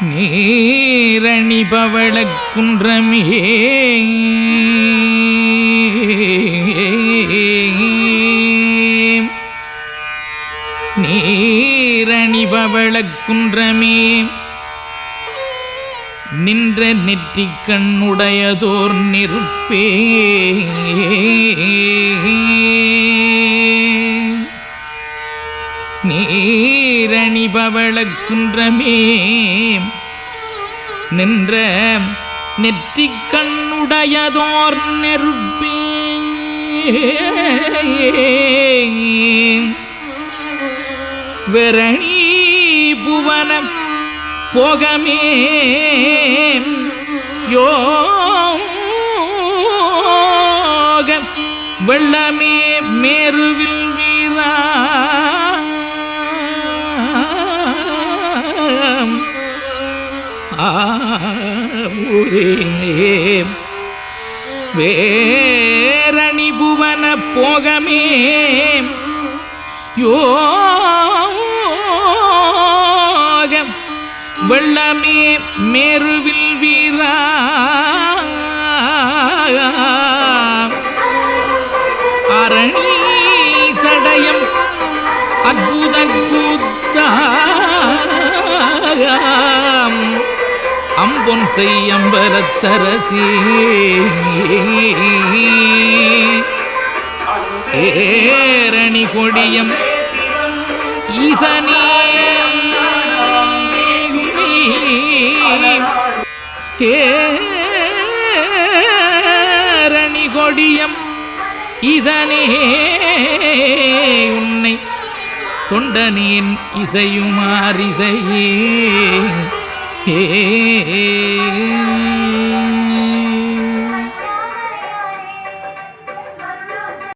நீரணி பவள குன்றமே நீரணி பவள குன்றமே நின்ற நெற்றிக் கண்ணுடையதோர் நிற்பே நீரணி பவளக் குன்றமே நின்ற நெற்றிக் கண்ணுடையதோர் நெருப்பே. வெரணி புவனம் போகமே. யோகம் வெள்ளமே மேருவில் வீரா. ஆம். வேரணி புவன போகமே யோகம் வெள்ளமே மேருவில் வீரா. அரணி சடயம் அற்புத பொன் செய்யம்பரத்தரசி ஏரணி கொடியம் ஈசனே. ஏரணி கொடியம் இதனே உன்னை தொண்டனின் இசையுமாரிசையே thế